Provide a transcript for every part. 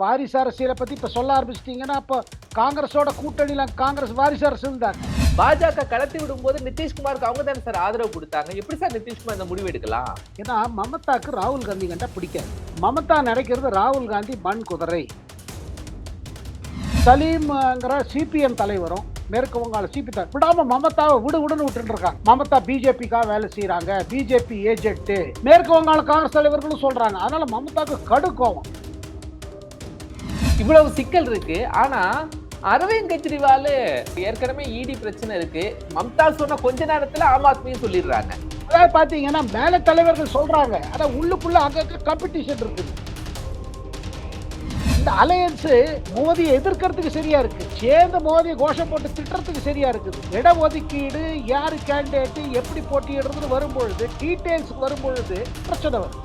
வாரிசு அரசியலை பத்தி இப்ப சொல்ல ஆரம்பிச்சிட்டீங்கன்னா அப்போ காங்கிரஸோட கூட்டணியில காங்கிரஸ் வாரிசு அரசியல் தான் பாஜக கலத்தி விடும்போது நிதிஷ்குமாருக்கு அவங்க தானே சார் ஆதரவு கொடுத்தாங்க. எப்படி சார் நிதிஷ்குமார் இந்த முடிவு எடுக்கலாம்? ஏன்னா மமதாக்கு ராகுல் காந்தி கண்டா பிடிக்காது. மமதா நினைக்கிறது ராகுல் காந்தி மண் குதிரை. சலீம்ங்கிற சிபிஎம் தலைவரும் மேற்கு வங்காள சிபி விடாம மமதாவை விடு விடுன்னு விட்டுட்டு இருக்காங்க மமதா பிஜேபிக்காக வேலை செய்யறாங்க பிஜேபி ஏஜென்ட் மேற்கு வங்காள காங்கிரஸ் தலைவர்களும் சொல்றாங்க. அதனால மமதாக்கு கடு கோவம் இவ்வளவு சிக்கல் இருக்கு. ஆனா அரவிந்த் கெஜ்ரிவால் ஏற்கனவே இடி பிரச்சனை இருக்கு. மம்தா சொன்ன கொஞ்ச நேரத்துல ஆம் ஆத்மியும் சொல்லிடுறாங்க. அதாவது பாத்தீங்கன்னா மேல தலைவர்கள் சொல்றாங்க. ஆனா உள்ளுக்குள்ள அங்க காம்படிஷன் இருக்குது இந்த அலையன்ஸ் மோதியை எதிர்க்கிறதுக்கு சரியா இருக்கு. சேர்ந்து மோதியை கோஷம் போட்டு திட்டுறதுக்கு சரியா இருக்குது இட ஒதுக்கீடு யாரு கேண்டிடேட் எப்படி போட்டியிடுறதுன்னு வரும்பொழுது டீடைல்ஸ் வரும்பொழுது பிரச்சனை வரும்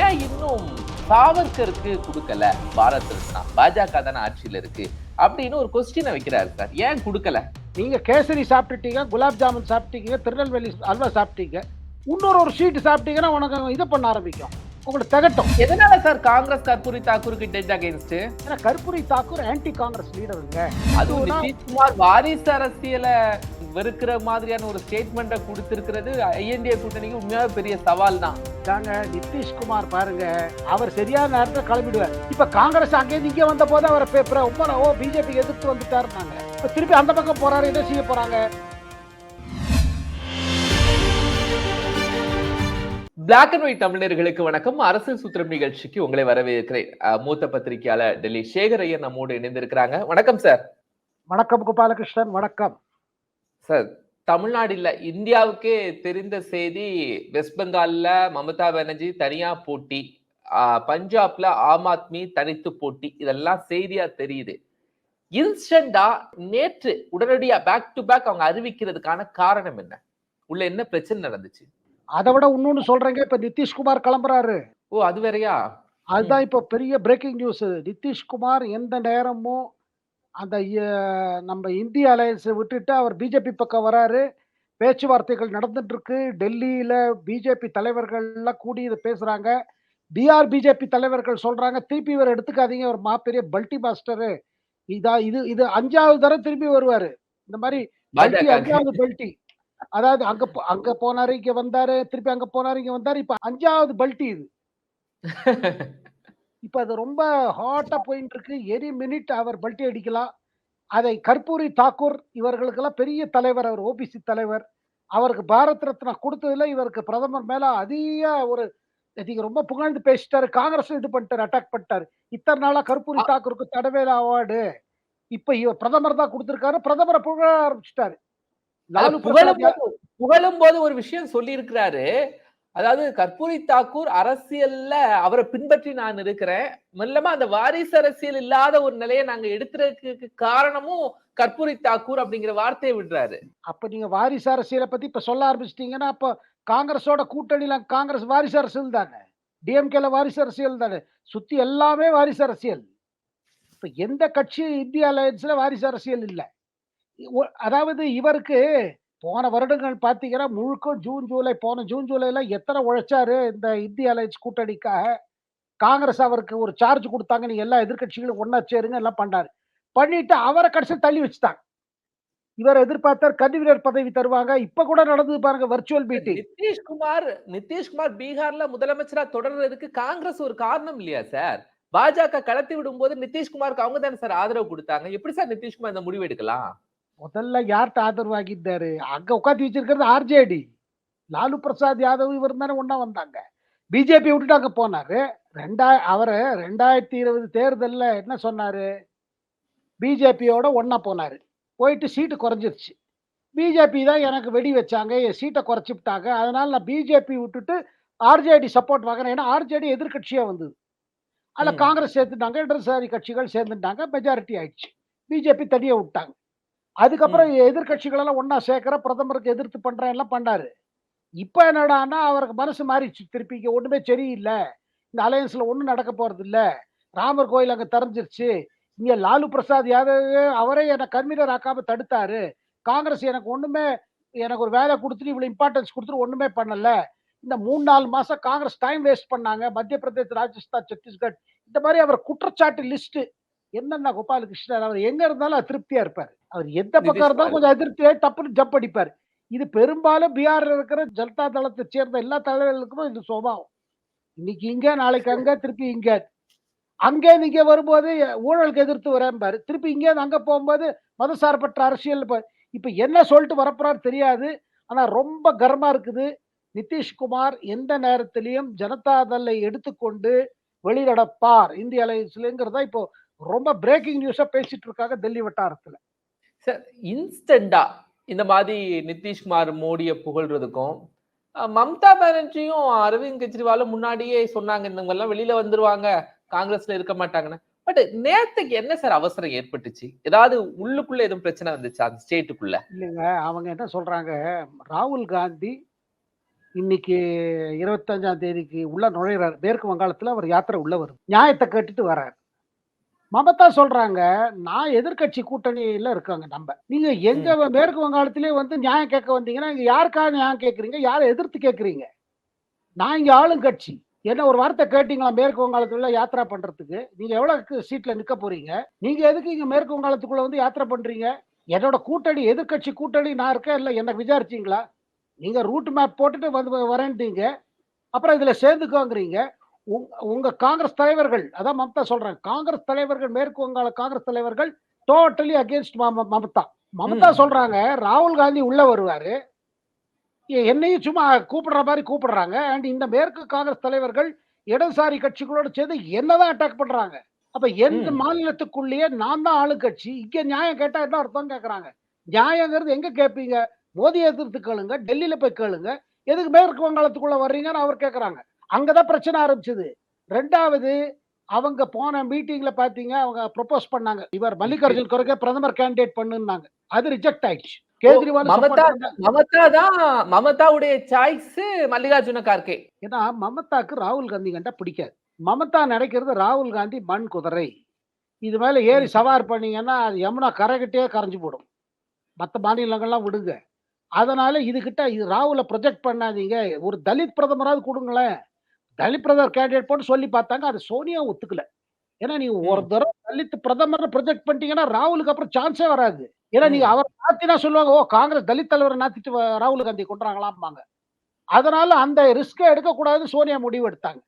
ஏன் இன்னும் சாவர்கருக்கு கொடுக்கல பாரத் ரத்னா பாஜக தானே ஆட்சியில இருக்கு அப்படின்னு ஒரு கொஸ்டினை வைக்கிறாரு சார். ஏன் கொடுக்கல? நீங்க கேசரி சாப்பிட்டுட்டீங்க குலாப் ஜாமுன் சாப்பிட்டீங்க திருநெல்வேலி அல்வா சாப்பிட்டீங்க இன்னொரு ஒரு ஸ்வீட் சாப்பிட்டீங்கன்னா உனக்கு இது பண்ண ஆரம்பிக்கும். உங்களுக்கு திகட்டும். எதனால சார் காங்கிரஸ் கற்பூரி தாக்கூருக்கு டெட் அகைன்ஸ்ட் ஏன்னா கற்பூரி தாக்கூர் ஆன்டி காங்கிரஸ் லீடருங்க அதுவும் நிதிஷ்குமார் வாரிசு அரசியலை வெறுக்கிற மாதிரியான ஒரு ஸ்டேட்மெண்ட்டை கொடுத்திருக்கிறது ஐஎன்டிஏ கூட்டணிக்கு உண்மையாவே பெரிய சவால் தான் தாங்க நிதிஷ்குமார் பாருங்க அவர் சரியான நேரத்தில் கிளம்பிடுவார். இப்ப காங்கிரஸ் அங்கேருந்து இங்கே வந்த போது அவரை ஓ பிஜேபி எதிர்த்து வந்துட்டாருனாங்க இப்ப திருப்பி அந்த பக்கம் போறாரு என்ன செய்ய போறாங்க? பிளாக் அண்ட் ஒயிட் தமிழர்களுக்கு வணக்கம். அரசியல் சூத்திரம் நிகழ்ச்சிக்கு உங்களை வரவேற்கிறேன். மூத்த பத்திரிகையாளர் டெல்லி சேகர் ஐயர் நம்மோடு இணைந்திருக்கிறாங்க. வணக்கம் சார். வணக்கம் கோபாலகிருஷ்ணன். வணக்கம். சார் தமிழ்நாடு இல்ல இந்தியாவுக்கே தெரிந்த செய்தி வெஸ்ட் பெங்கால்ல மமதா பானர்ஜி தனியா போட்டி பஞ்சாப்ல ஆம் ஆத்மி தனித்து போட்டி இதெல்லாம் செய்தியா தெரியுது. இன்ஸ்டண்டா நேற்று உடனடியா பேக் டு பேக் அவங்க அறிவிக்கிறதுக்கான காரணம் என்ன? உள்ள என்ன பிரச்சனை நடந்துச்சு? அதை விட இன்னொன்னு சொல்றேங்க இப்ப நிதிஷ்குமார் கிளம்புறாரு. ஓ அது வேறயா? அதுதான் இப்ப பெரிய பிரேக்கிங் நியூஸ் நிதிஷ்குமார் எந்த நேரமும் அந்த நம்ம இந்திய அலையன்ஸை விட்டுட்டு அவர் பிஜேபி பக்கம் வராரு. பேச்சுவார்த்தைகள் நடந்துட்டு இருக்கு டெல்லியில பிஜேபி தலைவர்கள்லாம் கூடி இதை பேசுறாங்க. பிஆர் பிஜேபி தலைவர்கள் சொல்றாங்க திருப்பி இவர் எடுத்துக்காதீங்க. ஒரு மாப்பெரிய பல்டி மாஸ்டரு. இதா இது இது அஞ்சாவது தடவை திரும்பி வருவாரு. இந்த மாதிரி பல்டி அஞ்சாவது பல்டி. அதாவது அங்க அங்க போனாரு இங்க வந்தாரு திருப்பி அங்க போனாரு இங்க வந்தாரு. இப்ப அஞ்சாவது பல்டி இது. இப்ப அது ரொம்ப ஹாட்டா போயிட்டு இருக்கு எனி மினிட் அவர் பல்ட்டி அடிக்கலாம். அதை கற்பூரி தாக்கூர் இவர்களுக்கெல்லாம் பெரிய தலைவர் அவர் ஓபிசி தலைவர். அவருக்கு பாரத் ரத்னா கொடுத்ததுல இவருக்கு பிரதமர் மேல அதிக ஒரு நீங்க ரொம்ப புகழ்ந்து பேசிட்டாரு. காங்கிரஸ் இது பண்ணிட்டாரு அட்டாக் பண்ணிட்டாரு. இத்தனை நாளா கற்பூரி தாக்கூருக்கு தடவேல அவார்டு. இப்ப இவர் பிரதமர் தான் கொடுத்திருக்காரு. பிரதமரை புகழ ஆரம்பிச்சிட்டாரு. புகழும் போது ஒரு விஷயம் சொல்லி இருக்கிறாரு அதாவது கற்பூரி தாக்கூர் அரசியல்ல அவரை பின்பற்றி நான் இருக்கிறேன். மெல்லமா அந்த வாரிசு அரசியல் இல்லாத ஒரு நிலையை நாங்க எடுத்துறதுக்கு காரணமும் கற்பூரி தாக்கூர் அப்படிங்கிற வார்த்தையை விடுறாரு. அப்ப நீங்க வாரிசு அரசியலை பத்தி இப்ப சொல்ல ஆரம்பிச்சிட்டீங்கன்னா அப்ப காங்கிரஸோட கூட்டணியில காங்கிரஸ் வாரிசு அரசியல் தானே? டிஎம்கேல வாரிசு அரசியல் தானே? சுத்தி எல்லாமே வாரிசு அரசியல். இப்ப எந்த கட்சி இந்தியா அலையன்ஸ்ல வாரிசு அரசியல் இல்லை. ஒ- அதாவது இவருக்கு போன வருடங்கள் பாத்தீங்கன்னா முழுக்க ஜூன் ஜூலை போன ஜூன் ஜூலைல எத்தனை உழைச்சாரு இந்த இந்திய அலையன்ஸ் கூட்டணிக்காக? காங்கிரஸ் அவருக்கு ஒரு சார்ஜ் கொடுத்தாங்க நீங்க எல்லா எதிர்க்கட்சிகளும் ஒன்னா சேருங்க எல்லாம் பண்ணாரு. பண்ணிட்டு அவரை கடைசியில் தள்ளி வச்சுட்டாங்க. இவர் எதிர்பார்த்தார் கன்வீனர் பதவி தருவாங்க. இப்ப கூட நடந்தது பாருங்க வர்ச்சுவல் மீட்டிங் நிதிஷ்குமார் நிதிஷ்குமார் பீகார்ல முதலமைச்சரா தொடர்றதுக்கு காங்கிரஸ் ஒரு காரணம் இல்லையா சார்? பாஜக கலத்தி விடும்போது நிதிஷ்குமாருக்கு அவங்க தானே சார் ஆதரவு கொடுத்தாங்க. எப்படி சார் நிதிஷ்குமார் இந்த முடிவு எடுக்கலாம்? முதல்ல யார்கிட்ட ஆதரவு ஆகிட்டாரு அங்க உட்காந்து வச்சிருக்கிறது ஆர்ஜேடி. லாலு பிரசாத் யாதவ் இவர் தானே ஒண்ணா வந்தாங்க. பிஜேபி விட்டுட்டு அங்க போனாரு. ரெண்டாய அவரு ரெண்டாயிரத்தி இருபது தேர்தல்ல என்ன சொன்னாரு? பிஜேபியோட ஒண்ணா போனாரு. போயிட்டு சீட்டு குறைஞ்சிருச்சு. பிஜேபி தான் எனக்கு வெடி வச்சாங்க. என் சீட்டை குறைச்சிவிட்டாங்க அதனால நான் பிஜேபி விட்டுட்டு ஆர்ஜேடி சப்போர்ட் வாங்குறேன். ஏன்னா ஆர்ஜேடி எதிர்க்கட்சியா வந்தது. அதுல. காங்கிரஸ் சேர்த்துட்டாங்க. இடதுசாரி கட்சிகள் சேர்ந்துட்டாங்க. மெஜாரிட்டி ஆயிடுச்சு. பிஜேபி தனியா விட்டாங்க. அதுக்கப்புறம் எதிர்க்கட்சிகள் எல்லாம் ஒண்ணா சேர்க்கிற பிரதமருக்கு எதிர்த்து பண்றேன் எல்லாம் பண்ணாரு. இப்ப என்னடான்னா அவருக்கு மனசு மாறிடுச்சு. திருப்பி இங்க ஒண்ணுமே சரியில்லை. இந்த அலையன்ஸ்ல ஒண்ணும் நடக்க போறது இல்ல ராமர் கோயில் அங்க தெரிஞ்சிருச்சு. இங்க லாலு பிரசாத் யாதவ் அவரே என்னை கன்வீனர் ஆக்காம தடுத்தாரு. காங்கிரஸ் எனக்கு ஒண்ணுமே எனக்கு ஒரு வேலை கொடுத்துட்டு இவ்வளவு இம்பார்ட்டன்ஸ் கொடுத்துட்டு ஒண்ணுமே பண்ணல. இந்த மூணு நாலு மாசம் காங்கிரஸ் டைம் வேஸ்ட் பண்ணாங்க. மத்திய பிரதேஷ் ராஜஸ்தான் சத்தீஸ்கர் இந்த மாதிரி அவர் குற்றச்சாட்டு லிஸ்ட் என்னன்னா கோபாலகிருஷ்ணன் அவர் எங்க இருந்தாலும் அது திருப்தியா இருப்பார். அவர் எந்த பக்கம். இருந்தாலும் கொஞ்சம் அதிருப்தியா டப்புன்னு ஜம்ப் அடிப்பார். இது பெரும்பாலும் பீகார்ல இருக்கிற ஜனதா தளத்தை சேர்ந்த எல்லா தலைவர்களுக்கும் இது சுபாவம். இன்னைக்கு இங்க நாளைக்கு அங்க திருப்பி இங்க. அங்கே இங்க வரும்போது ஊழலுக்கு எதிர்த்து வரேன்பாரு திருப்பி இங்கே அங்க போகும்போது மதசார்பற்ற அரசியல் இப்ப- இப்ப என்ன சொல்லிட்டு வரப்போறாரு தெரியாது. ஆனா ரொம்ப கர்மா இருக்குது. நிதிஷ்குமார் எந்த நேரத்திலையும் ஜனதாதளை எடுத்துக்கொண்டு வெளிநடப்பார். இந்திய அலையன்ஸ்லங்கிறதா இப்போ ரொம்ப பிரேக்கிங் நியூஸா பேசிட்டு இருக்காங்க டெல்லி வட்டாரத்துல. சார் இன்ஸ்டண்டா இந்த மாதிரி நிதிஷ்குமார் மோடியை புகழ்றதுக்கும் மம்தா பானர்ஜியும் அரவிந்த் கெஜ்ரிவாலும் முன்னாடியே சொன்னாங்க இந்த எல்லாம் வெளியில வந்துருவாங்க காங்கிரஸ்ல இருக்க மாட்டாங்கன்னு. பட் நேத்துக்கு என்ன சார் அவசரம் ஏற்பட்டுச்சு? ஏதாவது உள்ளுக்குள்ள எதுவும் பிரச்சனை வந்துச்சா? அந்த ஸ்டேட்டுக்குள்ள இல்லைங்க அவங்க என்ன சொல்றாங்க ராகுல் காந்தி இன்னைக்கு இருபத்தஞ்சாம் தேதிக்கு உள்ள நுழையிறாரு. மேற்கு வங்காளத்துல அவர் யாத்திரை உள்ள வரும் நியாயத்தை கேட்டுட்டு வர்றாரு. மமதா சொல்றாங்க நான் எதிர்க்கட்சி கூட்டணியில இருக்காங்க நம்ம. நீங்க எங்க மேற்கு வங்காளத்திலே வந்து நியாயம் கேட்க வந்தீங்கன்னா இங்க யாருக்காக நியாயம் கேட்கறீங்க? யாரை எதிர்த்து கேட்கறீங்க? நான் இங்க ஆளுங்கட்சி என்ன ஒரு வார்த்தை கேட்டீங்களா மேற்கு வங்காளத்துல யாத்திரா பண்றதுக்கு? நீங்க எவ்வளவு சீட்ல நிக்க போறீங்க? நீங்க எதுக்கு இங்க மேற்கு வங்காளத்துக்குள்ள வந்து யாத்திரை பண்றீங்க? என்னோட கூட்டணி எதிர்க்கட்சி கூட்டணி நான் இருக்கேன் இல்லை என்ன விசாரிச்சீங்களா? நீங்க ரூட் மேப் போட்டுட்டு வந்து வரேன்ட்டீங்க. அப்புறம் இதுல சேர்ந்துக்கோங்கிறீங்க. உங்க- உங்க காங்கிரஸ் தலைவர்கள் அதான் மம்தா சொல்றேன் காங்கிரஸ் தலைவர்கள் மேற்கு வங்காள காங்கிரஸ் தலைவர்கள் டோட்டலி அகேன்ஸ்ட் மமதா. மம்தா. சொல்றாங்க ராகுல் காந்தி உள்ள வருவாரு. என்னையும் சும்மா கூப்பிடுற மாதிரி கூப்பிடுறாங்க அண்ட் இந்த மேற்கு காங்கிரஸ் தலைவர்கள் இடதுசாரி கட்சிகளோட சேர்ந்து என்னதான் அட்டாக் பண்றாங்க. அப்ப எந்த. மாநிலத்துக்குள்ளேயே நான் தான் ஆளுங்கட்சி இங்க நியாயம் கேட்டா என்ன அர்த்தம் கேக்குறாங்க. நியாயங்கிறது எங்க கேட்பீங்க மோதி எதிர்த்து கேளுங்க டெல்லியில போய் கேளுங்க எதுக்கு மேற்கு வங்காளத்துக்குள்ள வர்றீங்கன்னு அவர் கேக்குறாங்க. அங்கதான் பிரச்சனை ஆரம்பிச்சது. ரெண்டாவது அவங்க போன மீட்டிங்ல பாத்தீங்க அவங்க ப்ரொபோஸ் பண்ணாங்க. இவர் மல்லிகார்ஜுன் கர்கே பிரதமர் கேண்டிடேட் பண்ணுனாங்க அது ரிஜெக்ட் ஆயிடுச்சு. கேஜ்ரிவால் மமதா. மமதா தான் மமதாவுடைய சாய்ஸ் மல்லிகார்ஜுன கார்கே. ஏன்னா மமதாக்கு ராகுல் காந்தி கண்டா பிடிக்காது. மமதா நினைக்கிறது ராகுல் காந்தி மண் குதிரை. இது மேல ஏறி. சவார் பண்ணீங்கன்னா அது யமுனா கரைகிட்டே கரைஞ்சு போடும். மற்ற மாநிலங்கள்லாம் விடுங்க. அதனால இதுகிட்ட இது ராகுல ப்ரொஜெக்ட் பண்ணாதீங்க. ஒரு தலித் பிரதமராவது கொடுங்களேன். தலித் பிரதமர் கேண்டிடேட் போட்டு சொல்லி பார்த்தாங்க. அது சோனியா ஒத்துக்கல. ஏன்னா நீங்க ஒரு. தடவை தலித் பிரதமர் ப்ரொஜெக்ட் பண்ணிட்டீங்கன்னா ராகுலுக்கு அப்புறம் சான்ஸே வராது. ஏன்னா நீங்க. அவர் நாத்தினா சொல்லுவாங்க ஓ காங்கிரஸ் தலித் தலைவரை நாத்திட்டு ராகுல் காந்தி கொண்டுறாங்களாம்பாங்க அதனால அந்த ரிஸ்கை எடுக்கக்கூடாது சோனியா முடிவு எடுத்தாங்க.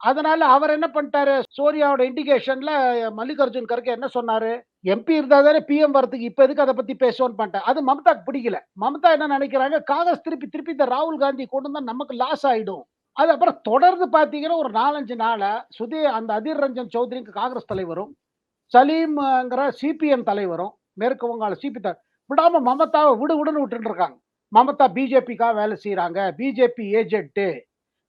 அதனால அவர் என்ன பண்ணிட்டாரு? சோனியாவோட இண்டிகேஷன்ல மல்லிகார்ஜுன் கர்கே என்ன சொன்னாரு? எம்பி இருந்தா தானே பிஎம் வரதுக்கு இப்ப எதுக்கு அதை பத்தி பேசுவோன்னு பண்ணிட்டேன் அது மம்தாக்கு பிடிக்கல. மம்தா என்ன நினைக்கிறாங்க? காங்கிரஸ் திருப்பி திருப்பி இந்த ராகுல் காந்தி கொண்டு வந்தா நமக்கு லாஸ் ஆயிடும். அது அப்புறம் தொடர்ந்து பாத்தீங்கன்னா ஒரு நாலஞ்சு நாளா சுதே அந்த அதிர் ரஞ்சன் சௌத்ரிக்கு காங்கிரஸ் தலைவரும் சலீம்ங்கிற சிபிஎம் தலைவரும் மேற்கு வங்காள சிபி விடாம மமதாவை விடு விடுன்னு விட்டுட்டு இருக்காங்க மமதா பிஜேபிக்காக வேலை செய்யறாங்க பிஜேபி ஏஜென்ட்.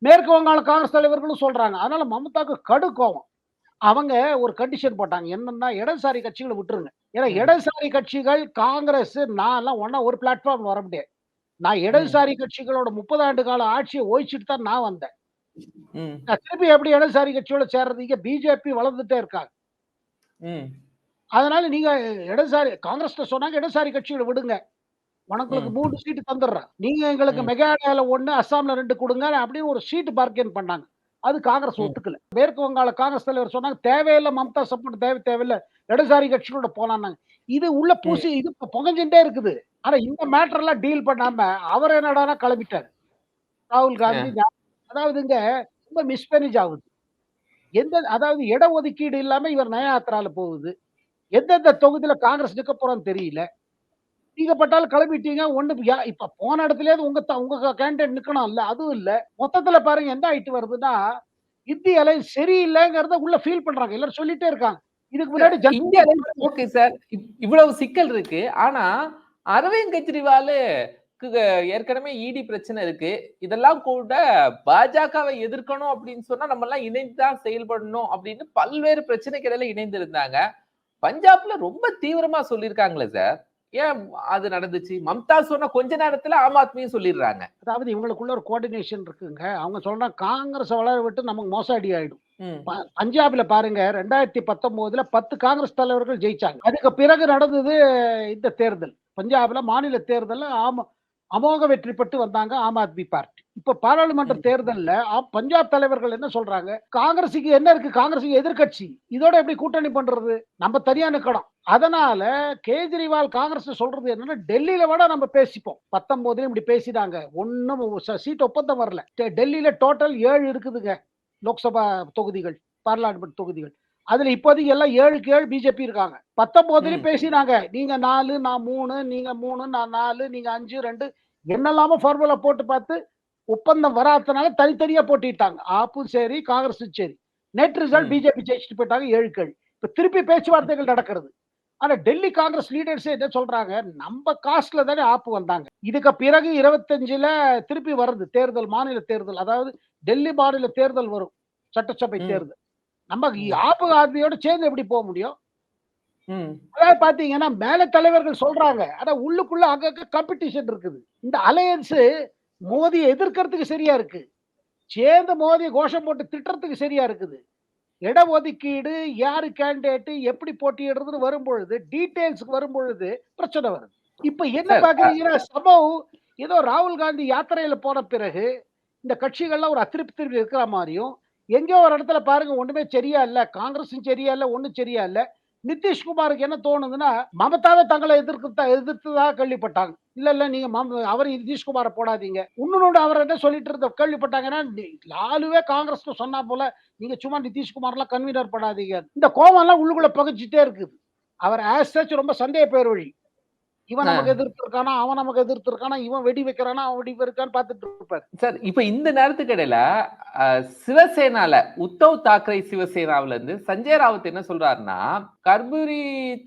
மேற்கு வங்காள காங்கிரஸ் தலைவர்களும் சொல்றாங்க. அதனால மமதாக்கு கடு கோவம். அவங்க ஒரு கண்டிஷன் போட்டாங்க. என்னன்னா இடதுசாரி கட்சிகளை விட்டுருங்க. ஏன்னா. இடதுசாரி கட்சிகள் காங்கிரஸ் நான் எல்லாம் ஒன்னா ஒரு பிளாட்ஃபார்ம் வர முடியாது. நான் இடதுசாரி கட்சிகளோட முப்பது ஆண்டு கால ஆட்சியை ஓய்ச்சிட்டு தான் நான் வந்தேன். நான் திருப்பி எப்படி இடதுசாரி கட்சியோட சேர்றது இங்க பிஜேபி வளர்ந்துட்டே இருக்காங்க. அதனால நீங்க இடதுசாரி காங்கிரஸ்ல சொன்னாங்க இடதுசாரி கட்சிகளை விடுங்க உனங்களுக்கு ம். மூணு சீட்டு தந்துடுறேன் நீங்க எங்களுக்கு. மெகாலயால ஒண்ணு அஸ்ஸாம்ல ரெண்டு கொடுங்க அப்படின்னு ஒரு சீட்டு பார்கெயின் பண்ணாங்க அது காங்கிரஸ். ஒத்துக்கல மேற்கு வங்காள காங்கிரஸ் தலைவர் சொன்னாங்க தேவையில்லை மம்தா சப்போர்ட் தேவை தேவையில்லை இடதுசாரி கட்சிகளோட போனாங்க இது உள்ள பூசி இது புகஞ்சுட்டே இருக்குது. ஆனா இந்த மேட்டர் எல்லாம் டீல் பண்ணாம அவர் என்னடானா கிளம்பிட்டாரு. ராகுல் காந்தி அதாவது இங்க ரொம்ப மிஸ்மேனேஜ் ஆகுது. எந்த அதாவது இட ஒதுக்கீடு இல்லாம இவர் நயாத்திரால போகுது. எந்தெந்த தொகுதியில காங்கிரஸ் நிக்க போறான்னு தெரியல. நீங்க பட்டாலும் கிளம்பிட்டீங்க ஒண்ணு இப்ப போன இடத்துல உங்க உங்க கேண்டிடேட் நிக்கணும் இல்ல அதுவும் இல்ல. மொத்தத்துல பாருங்க எந்த ஆயிட்டு வருதுன்னா இந்திய அலை சரியில்லைங்கிறத உள்ள ஃபீல் பண்றாங்க. எல்லாரும் சொல்லிட்டே இருக்காங்க. இதுக்கு முன்னாடி இந்தியா ஓகே சார் இவ்வளவு சிக்கல் இருக்கு. ஆனா அரவிந்த் கெஜ்ரிவால் ஏற்கனவே இடி பிரச்சனை இருக்கு. இதெல்லாம் கூட பாஜகவை எதிர்க்கணும் அப்படின்னு சொன்னா நம்ம எல்லாம் இணைந்துதான் செயல்படணும் அப்படின்னு பல்வேறு பிரச்சனைக்கு இடையில இணைந்து இருந்தாங்க பஞ்சாப்ல ரொம்ப தீவிரமா சொல்லியிருக்காங்களே சார் ஏன் அது நடந்துச்சு? மம்தா சொன்ன கொஞ்ச நேரத்துல ஆம் ஆத்மியும் சொல்லிடுறாங்க. அதாவது இவங்களுக்குள்ள ஒரு கோஆர்டினேஷன் இருக்குங்க. அவங்க சொல்றாங்க காங்கிரஸ் வளர விட்டு நமக்கு மோசடி ஆயிடும். பஞ்சாப்ல பாருங்க ரெண்டாயிரத்தி பத்தொன்பதுல பத்து காங்கிரஸ் தலைவர்கள் ஜெயிச்சாங்க. அதுக்கு பிறகு நடந்தது இந்த தேர்தல். பஞ்சாப்ல மாநில தேர்தல்ல ஆம் அமோக வெற்றி பெற்று வந்தாங்க ஆம் ஆத்மி பார்ட்டி. இப்ப பாராளுமன்ற. தேர்தல்ல பஞ்சாப் தலைவர்கள் என்ன சொல்றாங்க? காங்கிரஸுக்கு என்ன இருக்கு? காங்கிரஸுக்கு எதிர்க்கட்சி. இதோட எப்படி கூட்டணி பண்றது? நம்ம தனியா நிக்கணும். அதனால கேஜ்ரிவால் காங்கிரஸ் சொல்றது என்னன்னா டெல்லியில விட நம்ம பேசிப்போம். பத்தொன்பதுலயும் இப்படி பேசிட்டாங்க ஒன்னும் சீட் ஒப்பந்தம் வரல. டெல்லியில டோட்டல் ஏழு இருக்குதுங்க. லோக்சபா தொகுதிகள் பார்லாமெண்ட் தொகுதிகள். அதுல இப்போதைக்கு எல்லாம் ஏழுக்கு ஏழு பிஜேபி இருக்காங்க. பத்தொன்பதுலயும். பேசினாங்க. நீங்க நாலு நான் மூணு நீங்க மூணு நான் நாலு நீங்க அஞ்சு ரெண்டு என்னெல்லாமோ ஃபார்முலா போட்டு பார்த்து ஒப்பந்தம் வராதனால தனித்தனியா போட்டிட்டாங்க. ஆப்பும் சரி காங்கிரஸும் சரி. Net result. பிஜேபி ஜெயிச்சுட்டு போயிட்டாங்க ஏழு. கேள்வி இப்ப திருப்பி பேச்சுவார்த்தைகள் நடக்கிறது. ஆனா டெல்லி காங்கிரஸ் லீடர்ஸ் என்ன சொல்றாங்க? நம்ம காஸ்ட்ல தானே ஆப்பு வந்தாங்க. இதுக்கு பிறகு இருபத்தஞ்சுல திருப்பி வருது தேர்தல் மாநில தேர்தல் அதாவது டெல்லி மாநில தேர்தல் வரும் சட்டசபை. தேர்தல். நம்ம. ஆப்பு ஆத்மியோட சேர்ந்து எப்படி போக முடியும். அதாவது பாத்தீங்கன்னா மேல தலைவர்கள் சொல்றாங்க. ஆனா உள்ளுக்குள்ள அங்கங்க காம்படிஷன் இருக்குது. இந்த அலையன்ஸ் மோதியை எதிர்க்கிறதுக்கு சரியா இருக்கு. சேர்ந்து மோதியை கோஷம் போட்டு திட்டுறதுக்கு சரியா இருக்குது. இட ஒதுக்கீடு யாரு கேண்டிடேட் எப்படி போட்டியிடுறதுன்னு வரும்பொழுது டீடைல்ஸ்க்கு வரும்பொழுது பிரச்சனை வருது. இப்ப என்ன பாக்குறீங்கன்னா சம்பவ் ஏதோ ராகுல் காந்தி யாத்திரையில போன பிறகு இந்த கட்சிகள்லாம் ஒரு அதிருப்தி இருக்கிற மாதிரியும் எங்கேயோ ஒரு இடத்துல பாருங்க ஒண்ணுமே சரியா இல்ல காங்கிரஸும் சரியா இல்ல ஒண்ணும் சரியா இல்ல நிதிஷ்குமாருக்கு என்ன தோணுதுன்னா மமதாவே தங்களை எதிர்த்து எதிர்த்ததா கேள்விப்பட்டாங்க. இல்ல இல்ல நீங்க அவர் நிதிஷ்குமாரை போடாதீங்க. இன்னொன்னு அவர் என்ன சொல்லிட்டு இருந்த கேள்விப்பட்டாங்கன்னா லாலுவே காங்கிரஸ் சொன்னா போல நீங்க சும்மா நிதிஷ்குமார்லாம் கன்வீனர் பண்ணாதீங்க. இந்த கோவம் எல்லாம் உள்ளுக்குள்ள பகிச்சுட்டே இருக்குது. அவர் ஆஸ் ரொம்ப சந்தேக பேர் வழி. இவன். நமக்கு எதிர்த்து இருக்கானா அவன் நமக்கு எதிர்த்து இருக்கானா இவன் வெடி வைக்கிறானா அவன் வெடி வைக்கிறான்னு பார்த்துட்டு இருப்பாரு. சார் இப்ப இந்த நேரத்துக்கு இடையில சிவசேனால உத்தவ் தாக்கரே சிவசேனாவுல இருந்து சஞ்சய் ராவத் என்ன சொல்றாருன்னா கர்பூரி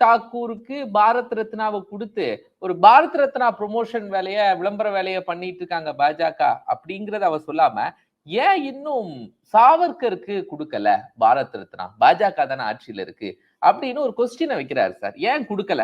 தாக்கூருக்கு பாரத் ரத்னாவை கொடுத்து ஒரு பாரத் ரத்னா ப்ரொமோஷன் வேலைய விளம்பர வேலைய பண்ணிட்டு இருக்காங்க பாஜக அப்படிங்கறத அவர் சொல்லாம ஏன் இன்னும் சாவர்கருக்கு கொடுக்கல பாரத் ரத்னா? பாஜக தானே ஆட்சியில இருக்கு அப்படின்னு ஒரு கொஸ்டினை வைக்கிறாரு சார். ஏன் கொடுக்கல?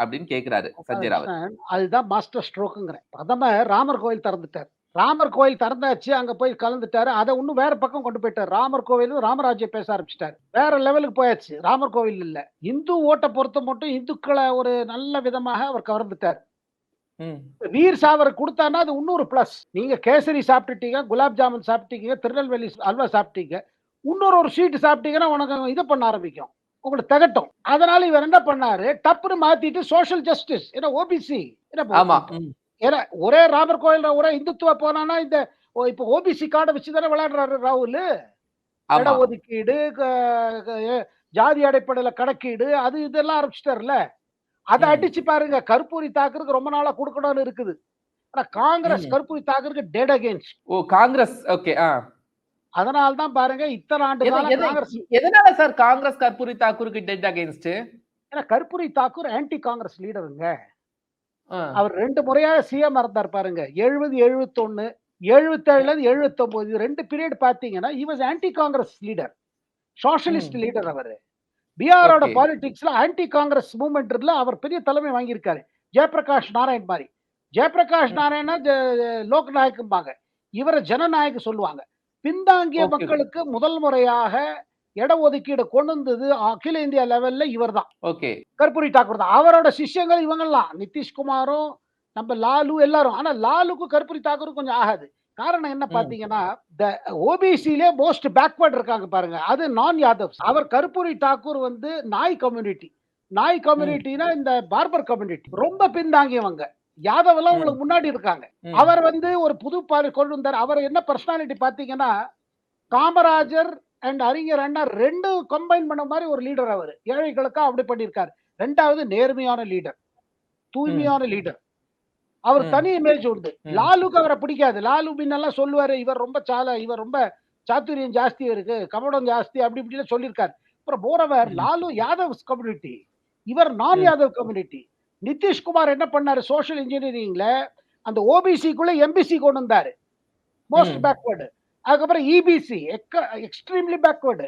அப்படின்னு கேக்குறாரு சஞ்சய் ராவத். அதுதான் மாஸ்டர் ஸ்ட்ரோக்குங்கிறேன். பிரதமர் ராமர் கோயில் திறந்துட்டார். ராமர் கோயில் திறந்தாச்சு அங்க போய் கலந்துட்டாரு. அதை இன்னும் வேற பக்கம் கொண்டு போயிட்டார். ராமர் கோவில் ராமராஜ்யம் பேச ஆரம்பிச்சிட்டாரு. வேற லெவலுக்கு போயாச்சு. ராமர் கோவில் இல்ல. இந்து ஓட்டை பொறுத்த மட்டும் இந்துக்களை ஒரு நல்ல விதமாக அவர் கவர்ந்துட்டார். வீர் சாவர் கொடுத்தான்னா அது இன்னொரு பிளஸ் நீங்க கேசரி சாப்பிட்டுட்டீங்க குலாப் ஜாமுன் சாப்பிட்டீங்க திருநெல்வேலி அல்வா சாப்பிட்டீங்க இன்னொரு ஒரு ஸ்வீட் சாப்பிட்டீங்கன்னா உனக்கு இது பண்ண ஆரம்பிக்கும். உங்களுக்கு திகட்டும். அதனால இவர் என்ன பண்ணாரு? டப்புன்னு மாத்திட்டு சோஷியல் ஜஸ்டிஸ் ஏன்னா ஓபிசி ஏன்னா ஒரே ராமர் கோயில் ஒரே இந்துத்துவ போனானா இந்த ஓ, இப்ப ஓபிசி கார்டை வச்சு தானே விளையாடுறாரு ராகுல். இட ஒதுக்கீடு ஜாதி அடிப்படையில கணக்கீடு அது இதெல்லாம் ஆரம்பிச்சிட்டாருல அதை. அடிச்சு பாருங்க கருப்பூரி தாக்கருக்கு ரொம்ப நாளா கொடுக்கணும்னு இருக்குது. ஆனா காங்கிரஸ். கருப்பூரி தாக்கருக்கு dead against oh Congress okay ah. அதனால தான் பாருங்க இத்தனை ஆண்டு எதனால சார் காங்கிரஸ் கற்பூரி தாக்கூருக்கு டெட் அகைன்ஸ்ட்? ஏன்னா கருப்பூரி தாக்கூர் ஆன்டி காங்கிரஸ் லீடருங்க அவர் ரெண்டு முறையாக சிஎம் இருந்தார் பாருங்க எழுபது எழுபத்தொன்னு எழுபத்தேழுல இருந்து எழுபத்தொன்பது ரெண்டு பீரியட் பாத்தீங்கன்னா was anti Congress leader socialist ம். லீடர் அவர். பிஆரோட Okay. பாலிடிக்ஸ்ல ஆன்டி காங்கிரஸ் மூவ்மெண்ட்ல அவர் பெரிய தலைமை வாங்கியிருக்காரு. ஜெயபிரகாஷ் நாராயண் மாதிரி. ஜெயபிரகாஷ். நாராயணா லோக்நாயக்கும்பாங்க. இவரை ஜனநாயக சொல்லுவாங்க. பின்தாங்கிய. மக்களுக்கு முதல் முறையாக இட ஒதுக்கீடு கொண்டு வந்தது அகில இந்தியா லெவல்ல இவர்தான் ஓகே கற்பூரி தாக்கூர் தான். அவரோட சிஷ்யங்கள் இவங்கெல்லாம் நிதிஷ்குமாரும் நம்ம லாலு எல்லாரும். ஆனா லாலுக்கும் கற்பூரி தாக்கூரும் கொஞ்சம் ஆகாது. காரணம் என்ன. பாத்தீங்கன்னா இந்த ஓபிசிலே மோஸ்ட் பேக்வர்ட் இருக்காங்க பாருங்க. அது நான் யாதவ் அவர் கற்பூரி தாக்கூர் வந்து நாய் கம்யூனிட்டி நாய் கம்யூனிட்டினா இந்த பார்பர் கம்யூனிட்டி ரொம்ப பின்தாங்கியவங்க. யாதவ் எல்லாம். உங்களுக்கு முன்னாடி இருக்காங்க. அவர் வந்து ஒரு புது பாரு கொண்டு வந்தார் அவர் என்ன பர்சனாலிட்டி பாத்தீங்கன்னா காமராஜர் அண்ட் அறிஞர் அண்ணா ரெண்டும் கம்பைன் பண்ண மாதிரி ஒரு லீடர் அவர் ஏழைகளுக்கா அப்படி பண்ணியிருக்காரு ரெண்டாவது நேர்மையான லீடர் தூய்மையான லீடர் அவர். தனி இமேஜ் உண்டு. லாலுக்கு அவரை பிடிக்காது லாலு பின்னெல்லாம் சொல்லுவாரு இவர் ரொம்ப சால இவர் ரொம்ப சாத்துரியம் ஜாஸ்தி இருக்கு கபடம் ஜாஸ்தி அப்படி இப்படின்னு சொல்லியிருக்காரு அப்புறம் போறவர் ம். லாலு யாதவ் கம்யூனிட்டி இவர் நான். யாதவ் கம்யூனிட்டி நிதிஷ்குமார் என்ன பண்ணாரு? சோஷியல் இன்ஜினியரிங்ல அந்த ஓபிசிக்குள்ள எம்பிசி கொண்டு வந்தாரு. மோஸ்ட். பேக்வர்டு அதுக்கப்புறம் E இபிசி எக்ஸ்ட்ரீம்லி பேக்வர்டு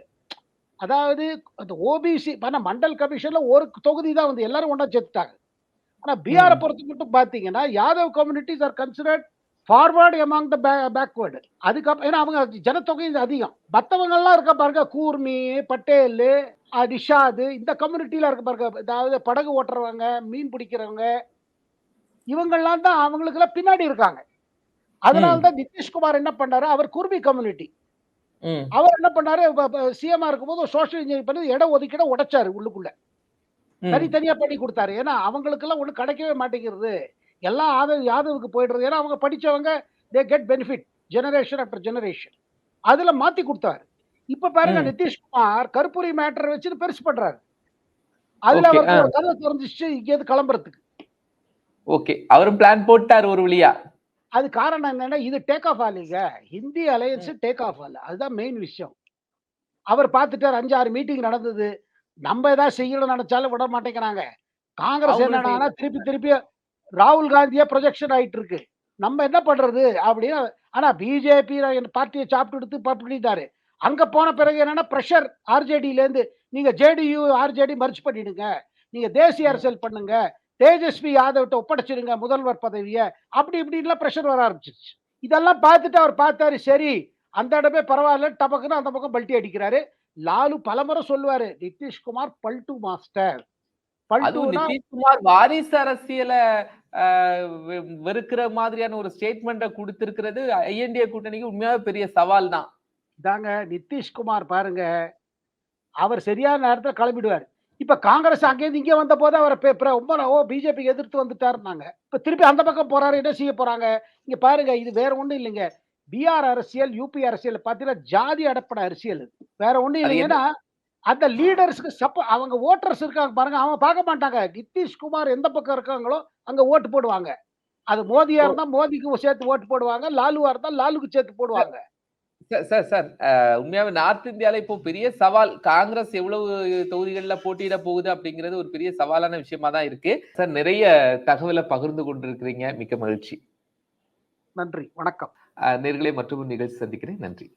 அதாவது அந்த ஓபிசி ஆனா மண்டல் கமிஷன்ல ஒரு தொகுதி தான் வந்து எல்லாரும் ஒண்ணா சேர்த்துட்டாங்க. ஆனா பிஆர் ம். பொறுத்து மட்டும் பாத்தீங்கன்னா Yadav communities are considered forward among the backward அதுக்கப்புறம் ஏன்னா அவங்க ஜனத்தொகை அதிகம். மற்றவங்க எல்லாம் இருக்க பாருங்க கூர்மி பட்டேல் நிஷாது இந்த கம்யூனிட்டியில இருக்க பாருங்க அதாவது படகு ஓட்டுறவங்க மீன் பிடிக்கிறவங்க இவங்கெல்லாம் தான் அவங்களுக்கு எல்லாம் பின்னாடி இருக்காங்க. அதனால. தான் நிதிஷ்குமார் என்ன பண்ணாரு? அவர் குர்மி கம்யூனிட்டி. அவர் என்ன பண்ணாரு? சிஎம்ஆ இருக்கும்போது சோஷியல் இன்ஜினியரிங் பண்ணி இட ஒதுக்கீட உடைச்சாரு உள்ளுக்குள்ள. தனித்தனியா பண்ணி கொடுத்தாரு. ஏன்னா அவங்களுக்கு எல்லாம் ஒண்ணு கிடைக்கவே மாட்டேங்கிறது. எல்லாம் யாதவ் யாதவுக்கு போயிடுறது. ஏன்னா அவங்க படிச்சவங்க they get benefit generation after generation அதுல மாத்தி கொடுத்தாரு. இப்ப பாருங்க. நிதிஷ்குமார் கருப்புரி மேட்டர் வச்சு பெருசு பண்றாரு. அதுல அவருக்கு கதை தெரிஞ்சிச்சு இங்கேருந்து கிளம்புறதுக்கு. ஓகே அவரும் பிளான் போட்டார் ஒரு வழியா. அது காரணம் என்னன்னா இது டேக் ஆஃப் ஆகலைங்க ஹிந்தி அலையன்ஸ் டேக் ஆஃப் ஆகல அதுதான் மெயின் விஷயம். அவர் பார்த்துட்டார் அஞ்சு ஆறு மீட்டிங் நடந்தது. நம்ம ஏதாவது செய்யணும்னு நினைச்சாலும் விட மாட்டேங்கிறாங்க. காங்கிரஸ் என்னன்னா திருப்பி திருப்பி ராகுல் காந்தியே ப்ரொஜெக்ஷன் ஆயிட்டு இருக்கு. நம்ம என்ன பண்றது அப்படின்னு ஆனா பிஜேபி பார்ட்டியை சாப்பிட்டு எடுத்து பண்ணிட்டாரு அங்க போன பிறகு என்னன்னா பிரஷர் ஆர்ஜேடில இருந்து நீங்க ஜேடியு ஆர்ஜேடி மர்ஜ் பண்ணிடுங்க. நீங்க தேசிய அரசியல் பண்ணுங்க. தேஜஸ்வி யாதவ்ட்ட ஒப்படைச்சிடுங்க முதல்வர் பதவியை. அப்படி இப்படின்லாம் ப்ரெஷர் வர ஆரம்பிச்சிருச்சு. இதெல்லாம் பார்த்துட்டு அவர் பார்த்தாரு சரி அந்த இடமே பரவாயில்ல டபக்குன்னு அந்த பக்கம் பல்ட்டி அடிக்கிறாரு. லாலு பலமுறை சொல்லுவாரு நிதிஷ்குமார் பல்ட்டு மாஸ்டர். நிதிஷ்குமார் வாரிசு அரசியல வெறுக்கிற மாதிரியான ஒரு ஸ்டேட்மெண்ட்டை கொடுத்திருக்கிறது ஐஎன்டிஏ கூட்டணிக்கு உண்மையாவே பெரிய சவால் தான் தாங்க நிதிஷ்குமார் பாருங்க. அவர் சரியான நேரத்துல கிளம்பிடுவார். இப்ப காங்கிரஸ் அங்கேருந்து இங்க வந்த போது அவர் ரொம்ப ஓ பிஜேபி எதிர்த்து வந்துட்டாருனாங்க இப்ப திருப்பி அந்த பக்கம் போறாரு என்ன செய்ய போறாங்க? இங்க பாருங்க இது வேற ஒண்ணும் இல்லைங்க. பீகார் அரசியல் யூபி அரசியல் பாத்தீங்கன்னா ஜாதி அடப்பட அரசியல். வேற ஒண்ணும் ஏன்னா அந்த லீடர்ஸ்க்கு சப்ப அவங்க ஓட்டர்ஸ் இருக்காங்க பாருங்க. அவங்க பார்க்க மாட்டாங்க. நிதிஷ்குமார் எந்த பக்கம் இருக்காங்களோ அங்க ஓட்டு போடுவாங்க. அது மோதியா இருந்தா மோதிக்கு சேர்த்து ஓட்டு போடுவாங்க. லாலுவா இருந்தா லாலுக்கு சேர்த்து போடுவாங்க. சார் சார் உண்மையாவே நார்த் இந்தியால இப்போ பெரிய சவால் காங்கிரஸ் எவ்வளவு தொகுதிகள்ல போட்டியிட போகுது அப்படிங்கிறது ஒரு பெரிய சவாலான விஷயமா தான் இருக்கு. சார் நிறைய தகவலை பகிர்ந்து கொண்டிருக்கிறீங்க. மிக்க மகிழ்ச்சி. நன்றி. வணக்கம். நேர்களே மற்றும் நிகழ்ச்சி சந்திக்கிறேன். நன்றி.